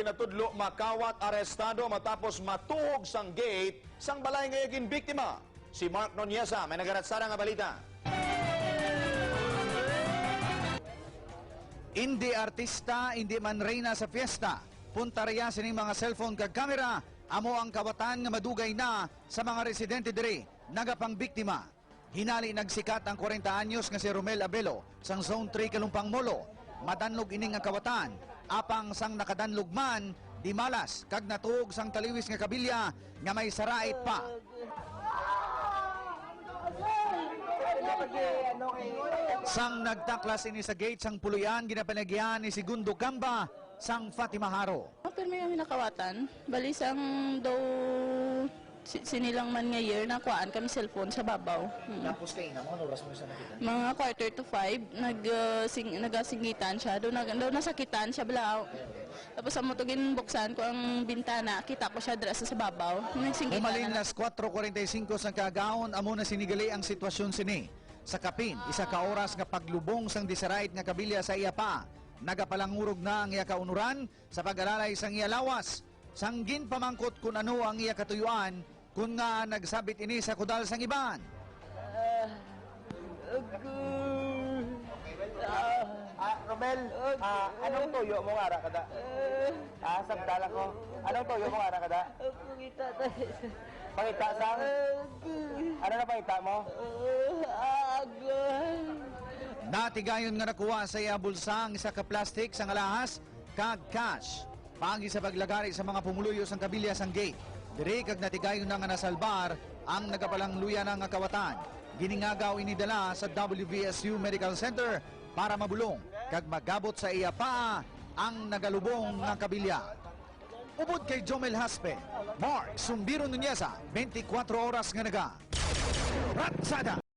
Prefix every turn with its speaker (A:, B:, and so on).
A: kinatudlo makawat arestado matapos matuhog sang gate sang balay ngayagin biktima. Si Mark Noniesa may nagaratsara nga balita.
B: Hindi artista, hindi man reyna sa fiesta. Punta riya sining mga cellphone kag kamera, amo ang kawatan nga madugay na sa mga residente diri, nagapang biktima. Hinali nagsikat ang 40 anyos nga si Romel Abelo sang Zone 3 Kalumpang Molo. Madanlog ining ang kawatan, apang sang nakadanlog man, di malas kag natuog sang taliwis nga kabilya nga may sarait pa. Sang nagtaklas ini sa gate sang puluyan ginapanagyan ni Segundo Gamba sang Fatima Haro.
C: May kami nakawatan. Bali sang daw si- sinilang man nga year na kuhaan kami cellphone sa babaw. Hmm.
B: Tapos kayo na mo, oras mo sa nakita?
C: Mga quarter to five, nag, uh, sing, nagasingitan siya. Doon, nag, doon nasakitan siya balaw. Tapos sa mutugin buksan ko ang bintana, kita ko siya dras sa babaw. Nagsingitan
B: Umalin
C: na.
B: las 4.45 sa kagaon, amo na sinigali ang sitwasyon sini. Sa kapin, isa ka oras nga paglubong sang disarait nga kabilya sa iya pa. Nagapalangurog na ang iya kaunuran sa pag-alalay sang iya lawas. Sanggin pamangkot kung ano ang iya katuyuan kung nga nagsabit ini sa kudal sang iban.
D: Ah, Romel, ah, anong tuyo mo nga ara kada? Ah, sagdala ko. Anong tuyo mo nga ara kada?
C: Kita tayo.
D: Pakita sa Ano na pakita mo?
B: Natigayon nga nakuha sa iya bulsa ang isa ka plastic sa alahas kag cash. Pagi sa paglagari sa mga pumuluyo sang kabilya sang gate. Diri kag natigayon na nga nasalbar ang nagapalangluya na nga kawatan. Giningagaw inidala sa WVSU Medical Center para mabulong kag magabot sa iya pa ang nagalubong nga kabilya. Ubod kay Jomel Haspe, Mark Sumbiro Nuneza, 24 oras nga naga. Ratsada!